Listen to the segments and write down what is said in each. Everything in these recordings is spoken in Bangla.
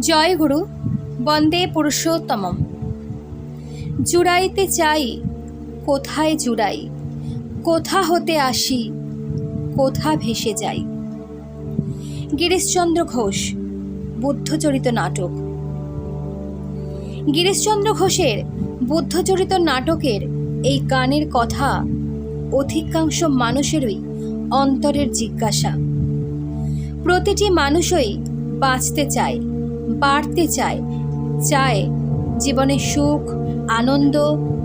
জয় গুরু, বন্দে পুরুষোত্তম জুড়াইতে চাই, কোথায় জুড়াই? কোথা হতে আসি? কোথা ভেসে যাই? গিরিশচন্দ্র ঘোষ, বুদ্ধচরিত নাটক। গিরিশচন্দ্র ঘোষের বুদ্ধচরিত নাটকের এই গানের কথা অধিকাংশ মানুষেরই অন্তরের জিজ্ঞাসা। প্রতিটি মানুষই বাঁচতে চায়। বাড়তে চায় চায় জীবনে সুখ, আনন্দ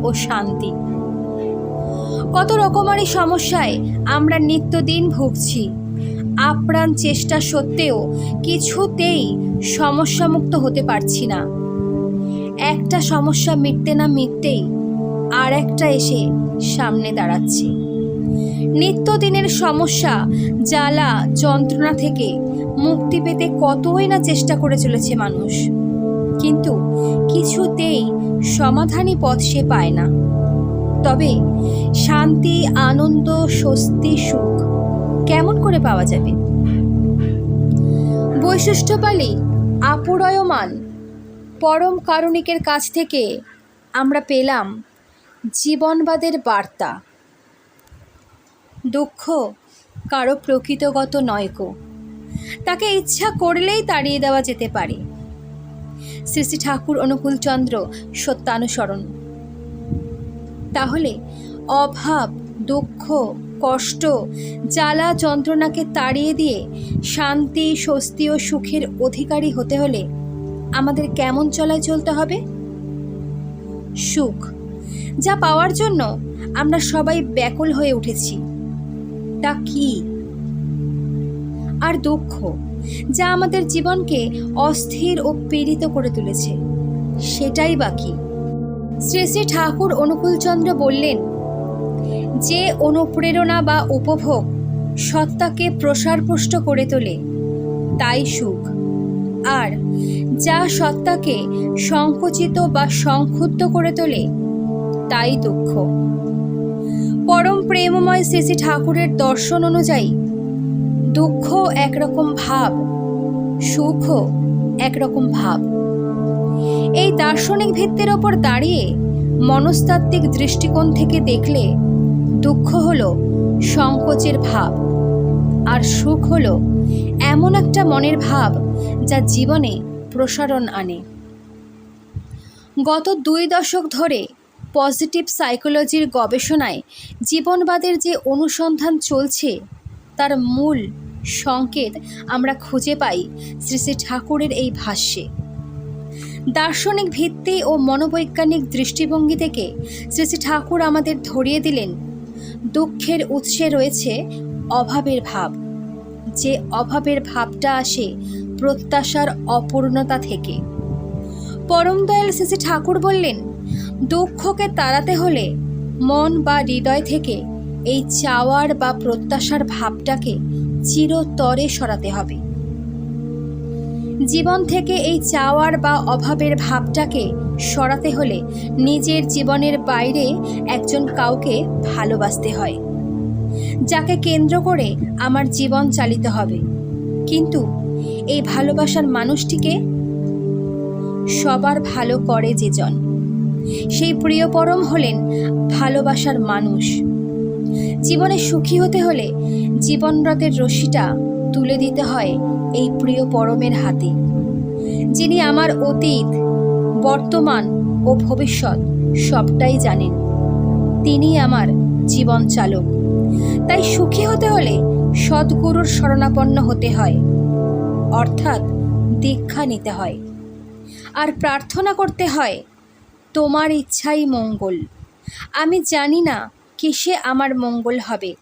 ও শান্তি। কত রকমারি সমস্যায় আমরা নিত্যদিন ভুগছি। আপ্রাণ চেষ্টা সত্ত্বেও কিছুতেই সমস্যামুক্ত হতে পারছি না। একটা সমস্যা মিটতে না মিটতেই আর একটা এসে সামনে দাঁড়াচ্ছে। নিত্যদিনের সমস্যা, জ্বালা, যন্ত্রণা থেকে মুক্তি পেতে কতই না চেষ্টা করে চলেছে মানুষ। কিন্তু কিছুতেই সমাধানী পথ সে পায় না। তবে শান্তি, আনন্দ, স্বস্তি, সুখ কেমন করে পাওয়া যাবে? বৈশিষ্ট্যপালী আপুরয়মান। পরম কারণিকের কাছ থেকে আমরা পেলাম জীবনবাদের বার্তা। দুঃখ কারও প্রকৃতগত নয়কো তাকে ইচ্ছা করলেই তাড়িয়ে দেওয়া যেতে পারে। শ্রী শ্রী ঠাকুর অনুকূলচন্দ্র সত্যানুসরণ। তাহলে অভাব, দুঃখ, কষ্ট, জ্বালা, যন্ত্রণাকে তাড়িয়ে দিয়ে শান্তি, স্বস্তি ও সুখের অধিকারী হতে হলে আমাদের কেমন চলায় চলতে হবে? সুখ, যা পাওয়ার জন্য আমরা সবাই ব্যাকুল হয়ে উঠেছি। তা কি? আর দুঃখ, যা আমাদের জীবনকে অস্থির ও পীড়িত করে তুলেছে। সেটাই বাকি শ্রী শ্রী ঠাকুর অনুকূলচন্দ্র বললেন, যে অনুপ্রেরণা বা উপভোগ সত্তাকে প্রসারপুষ্ট করে তোলে, তাই সুখ। আর যা সত্তাকে সংকুচিত বা সংক্ষুব্ধ করে তোলে, তাই দুঃখ। পরম প্রেমময় শ্রী শ্রী ঠাকুরের দর্শন অনুযায়ী দুঃখ একরকম ভাব, সুখ একরকম ভাব। এই দার্শনিক ভিত্তির ওপর দাঁড়িয়ে মনস্তাত্ত্বিক দৃষ্টিকোণ থেকে দেখলে দুঃখ হল সংকোচের ভাব আর সুখ হল এমন একটা মনের ভাব যা জীবনে প্রসারণ আনে। গত দুই দশক ধরে পজিটিভ সাইকোলজির গবেষণায় জীবনবাদের যে অনুসন্ধান চলছে তার মূল সংকেত আমরা খুঁজে পাই শ্রী শ্রী ঠাকুরের এই ভাষ্যে। দার্শনিক ভিত্তি ও মনোবৈজ্ঞানিক দৃষ্টিভঙ্গি থেকে শ্রী শ্রী ঠাকুর আমাদের ধরিয়ে দিলেন, দুঃখের উৎসে রয়েছে অভাবের ভাব। যে অভাবের ভাবটা আসে প্রত্যাশার অপূর্ণতা থেকে। পরম দয়াল শ্রী শ্রী ঠাকুর বললেন, দুঃখকে তাড়াতে হলে মন বা হৃদয় থেকে এই চাওয়ার বা প্রত্যাশার ভাবটাকে চিরতরে সরাতে হবে। জীবন থেকে এই চাওয়ার বা অভাবের ভাবটাকে সরাতে হলে নিজের জীবনের বাইরে একজন কাউকে ভালোবাসতে হয়, যাকে কেন্দ্র করে আমার জীবন চালিত হবে। কিন্তু এই ভালোবাসার মানুষটিকে সবার ভালো করে যে জন, সেই প্রিয় পরম হলেন ভালোবাসার মানুষ। জীবনে সুখী হতে হলে জীবনরথের রশ্মিটা তুলে দিতে হয় এই প্রিয় পরমের হাতে, যিনি আমার অতীত, বর্তমান ও ভবিষ্যৎ সবটাই জানেন। তিনি আমার জীবন চালক। তাই সুখী হতে হলে সদ্গুরুর শরণাপন্ন হতে হয়, অর্থাৎ দীক্ষা নিতে হয়। আর প্রার্থনা করতে হয়, তোমার ইচ্ছাই মঙ্গল। আমি জানি না কিসে আমার মঙ্গল হবে?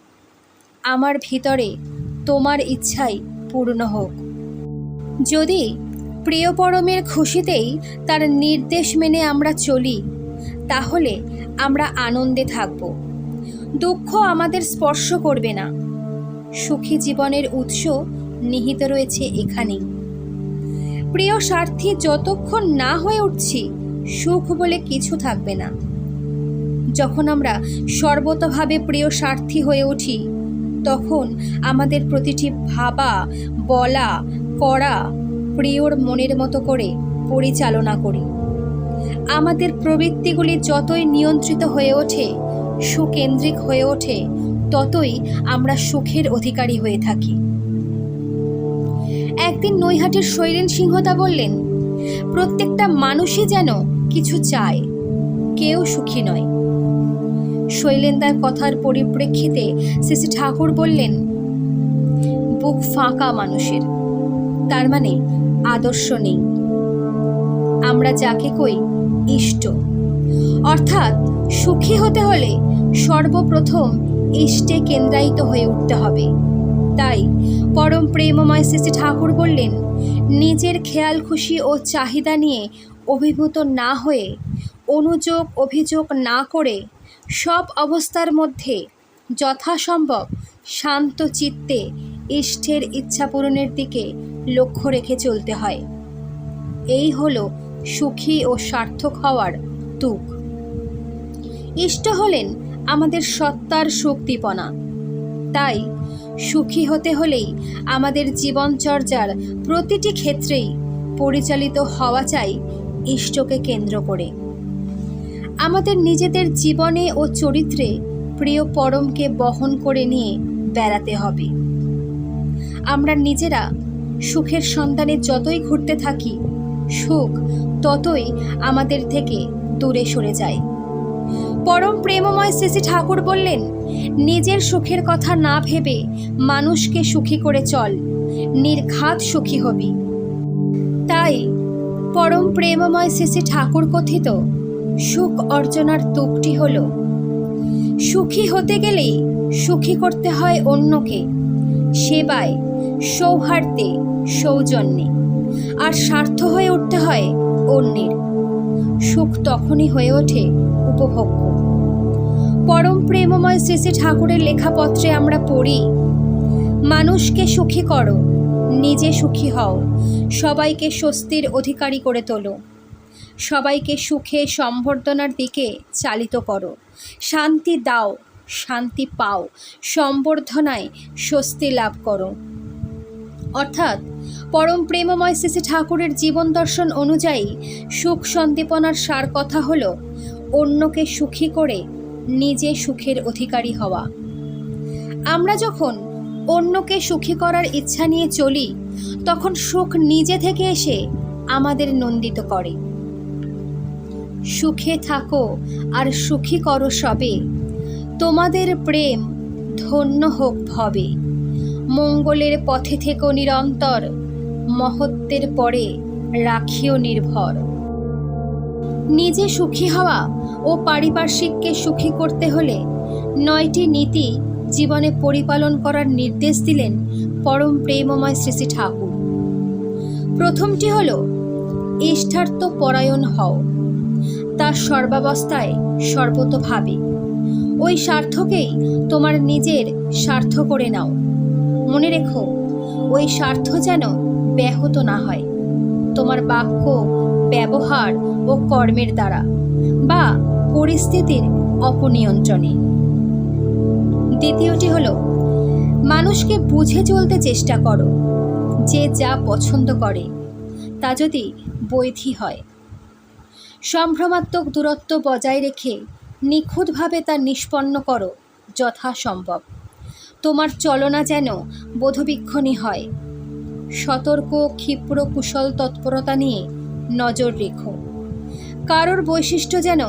আমার ভিতরে তোমার ইচ্ছাই পূর্ণ হোক। যদি প্রিয় পরমের খুশিতেই তার নির্দেশ মেনে আমরা চলি, তাহলে আমরা আনন্দে থাকব। দুঃখ আমাদের স্পর্শ করবে না। সুখী জীবনের উৎস নিহিত রয়েছে এখানেই প্রিয় স্বার্থী, যতক্ষণ না হয়ে উঠছি, সুখ বলে কিছু থাকবে না। যখন আমরা সর্বতভাবে প্রিয় স্বার্থী হয়ে উঠি, তখন আমাদের প্রতিটি ভাবা, বলা, করা প্রিয়র মনের মতো করে পরিচালনা করি। আমাদের প্রবৃত্তিগুলি যতই নিয়ন্ত্রিত হয়ে ওঠে, সুকেন্দ্রিক হয়ে ওঠে, ততই আমরা সুখের অধিকারী হয়ে থাকি। একদিন নৈহাটির শৈলেন সিংহতা বললেন, প্রত্যেকটা মানুষই যেন কিছু চায়, কেউ সুখী নয়। শৈলেন্দার কথার পরিপ্রেক্ষিতে শ্রী ঠাকুর বললেন, বুক ফাঁকা মানুষের, তার মানে আদর্শ নেই। আমরা যাকে কই ইষ্ট। অর্থাৎ সুখী হতে হলে সর্বপ্রথম ইষ্টে কেন্দ্রায়িত হয়ে উঠতে হবে। তাই পরম প্রেমময় শ্রী ঠাকুর বললেন, নিজের খেয়াল খুশি ও চাহিদা নিয়ে অভিভূত না হয়ে অনুযোগ অভিযোগ না করে সব অবস্থার মধ্যে যথাসম্ভব শান্ত চিত্তে ইষ্টের ইচ্ছা পূরণের দিকে লক্ষ্য রেখে চলতে হয়। এই হলো সুখী ও সার্থক হওয়ার তুক। ইষ্ট হলেন আমাদের সত্তার শক্তিপনা। তাই সুখী হতে হলেই আমাদের জীবনচর্যার প্রতিটি ক্ষেত্রেই পরিচালিত হওয়া চাই ইষ্টকে কেন্দ্র করে। আমাদের নিজেদের জীবনে ও চরিত্রে প্রিয় পরমকে বহন করে নিয়ে বেড়াতে হবে। আমরা নিজেরা সুখের সন্ধানে যতই ঘুরতে থাকি, সুখ ততই আমাদের থেকে দূরে সরে যায়। পরম প্রেমময় শ্রী ঠাকুর বললেন, নিজের সুখের কথা না ভেবে মানুষকে সুখী করে চল, নির্ঘাত সুখী হবি। তাই পরম প্রেমময় শ্রী ঠাকুর কথিত সুখ অর্জনার তুকটি হল। সুখী হতে গেলেই সুখী করতে হয় অন্যকে। সেবায়, সৌহার্দ্যে, সৌজন্যে। আর স্বার্থ হয়ে উঠতে হয় অন্যের। সুখ তখনই হয়ে ওঠে উপভোগ্য। পরম প্রেমময় শ্রী শ্রী ঠাকুরের লেখাপত্রে আমরা পড়ি, মানুষকে সুখী করো, নিজে সুখী হও, সবাইকে স্বস্তির অধিকারী করে তোলো। সবাইকে সুখে সম্বর্ধনার দিকে চালিত করো। শান্তি দাও, শান্তি পাও, সম্বর্ধনায় স্বস্তি লাভ করো। অর্থাৎ, পরম প্রেমময় শ্রী ঠাকুরের জীবন দর্শন অনুযায়ী সুখ সন্দীপনার সার কথা হল, অন্যকে সুখী করে নিজে সুখের অধিকারী হওয়া। আমরা যখন অন্যকে সুখী করার ইচ্ছা নিয়ে চলি, তখন সুখ নিজে থেকে এসে আমাদের নন্দিত করে। সুখে থাকো আর সুখী করো সবে। তোমাদের প্রেম ধন্য হোক ভবে। মঙ্গলের পথে থেকো নিরন্তর, মহত্বের পরে রাখিও নির্ভর। নিজে সুখী হওয়া ও পারিপার্শ্বিককে সুখী করতে হলে নয়টি নীতি জীবনে পরিপালন করার নির্দেশ দিলেন পরম প্রেমময় শ্রী ঠাকুর। প্রথমটি হল ইষ্টার্থ পরায়ণ হও। তার সর্বাবস্থায় সর্বতভাবে। ওই স্বার্থকেই তোমার নিজের স্বার্থ করে নাও। মনে রেখো, ওই স্বার্থ যেন ব্যাহত না হয়। তোমার বাক্য, ব্যবহার ও কর্মের দ্বারা বা পরিস্থিতির অপনিয়ন্ত্রণে। দ্বিতীয়টি হলো, মানুষকে বুঝে চলতে চেষ্টা করো। যে যা পছন্দ করে, তা যদি বৈধি হয়। সম্ভ্রমাত্মক দূরত্ব বজায় রেখে নিখুঁতভাবে তা নিষ্পন্ন করো, যথাসম্ভব। তোমার চলনা যেন বোধবিক্ষণী হয়। সতর্ক, ক্ষিপ্র, কুশল তৎপরতা নিয়ে নজর রেখো। কারোর বৈশিষ্ট্য যেন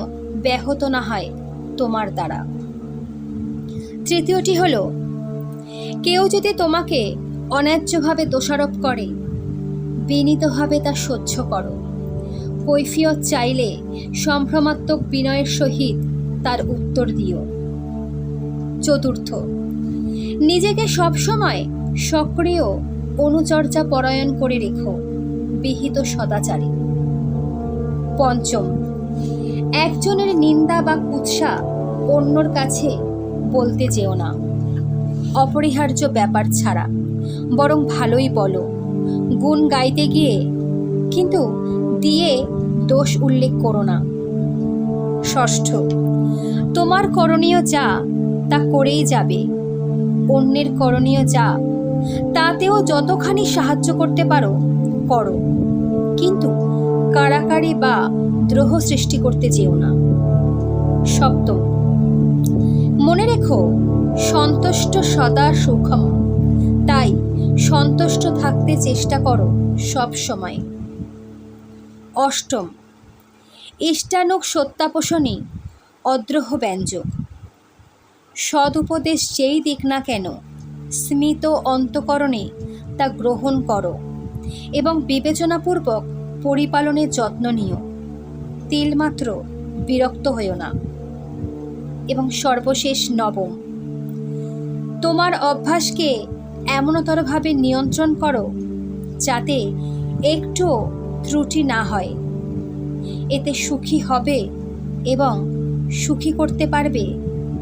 ব্যাহত না হয় তোমার দ্বারা। তৃতীয়টি হল, কেউ যদি তোমাকে অন্যায্যভাবে দোষারোপ করে, বিনীতভাবে তা সহ্য করো। কৈফিয়ত চাইলে সম্ভ্রমাত্মক বিনয়ের সহিত তার উত্তর দিও। চতুর্থ, নিজেকে সবসময় সক্রিয় অনুচর্যা পরায়ণ করে রেখো, বিহিত সদাচারী। পঞ্চম, একজনের নিন্দা বা কুৎসা অন্যর কাছে বলতে যেও না। অপরিহার্য ব্যাপার ছাড়া, বরং ভালোই বলো। গুণ গাইতে গিয়ে কিন্তু দিয়ে দোষ উল্লেখ করো না। ষষ্ঠ, তোমার করণীয় যা, তা করেই যাবে। অন্যের করণীয় যা, তাতেও যতখানি সাহায্য করতে পারো, করো। কিন্তু কারাকারি বা দ্রোহ সৃষ্টি করতে যেও না। সপ্তম, মনে রেখো, সন্তুষ্ট সদা সুখম। তাই সন্তুষ্ট থাকতে চেষ্টা করো সব সময় অষ্টম। ইষ্টানুক সত্যাপোষণী অদ্রহ ব্যঞ্জক। সদুপদেশ যেই দিক না কেন, স্মিত অন্তকরণে তা গ্রহণ করো এবং বিবেচনাপূর্বক পরিপালনের যত্ন নিও। তিলমাত্র বিরক্ত হইও না। এবং সর্বশেষ নবম। তোমার অভ্যাসকে এমনতরভাবে নিয়ন্ত্রণ করো যাতে একটু ত্রুটি না হয়। এতে সুখী হবে এবং সুখী করতে পারবে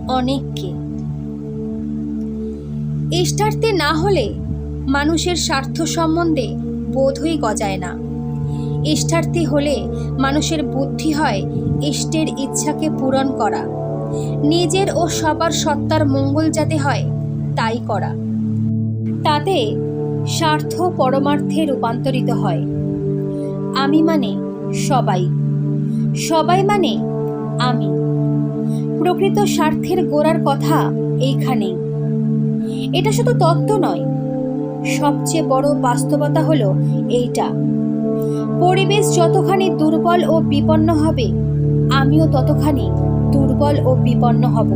অনেককে। ইষ্টার্থে না হলে মানুষের স্বার্থ সম্বন্ধে বোধই গজায় না। ইষ্টার্থী হলে মানুষের বুদ্ধি হয় ইষ্টের ইচ্ছাকে পূরণ করা। নিজের ও সবার সত্তার মঙ্গল যাতে হয়, তাই করা। তাতে স্বার্থ পরমার্থে রূপান্তরিত হয়। আমি মানে সবাই। সবাই মানে আমি। প্রকৃত স্বার্থের গোড়ার কথা এইখানেই। এটা শুধু তত্ত্ব নয়, সবচেয়ে বড় বাস্তবতা হলো এইটা। পরিবেশ যতখানি দুর্বল ও বিপন্ন হবে, আমিও ততখানি দুর্বল ও বিপন্ন হব।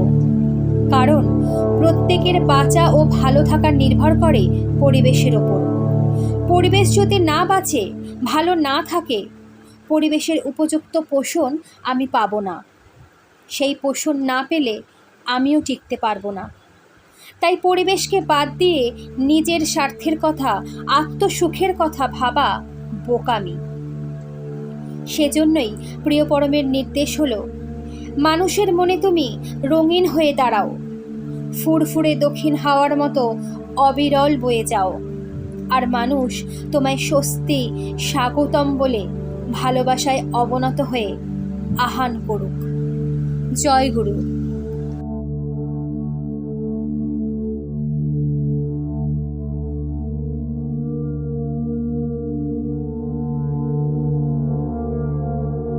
কারণ প্রত্যেকের বাঁচা ও ভালো থাকা নির্ভর করে পরিবেশের ওপর। পরিবেশ যদি না বাঁচে ভালো না থাকে, পরিবেশের উপযুক্ত পোষণ আমি পাবো না। সেই পোষণ না পেলে আমিও টিকতে পারব না। তাই পরিবেশকে বাদ দিয়ে নিজের স্বার্থের কথা, আত্মসুখের কথা ভাবা বোকামি। সেজন্যই প্রিয় পরমের নির্দেশ হলো, মানুষের মনে তুমি রঙিন হয়ে দাঁড়াও। ফুরফুরে দক্ষিণ হাওয়ার মতো অবিরল বয়ে যাও। আর মানুষ তোমায় স্বস্তি স্বাগতম বলে ভালোবাসায় অবনত হয়ে আহান করুক। জয় গুরু।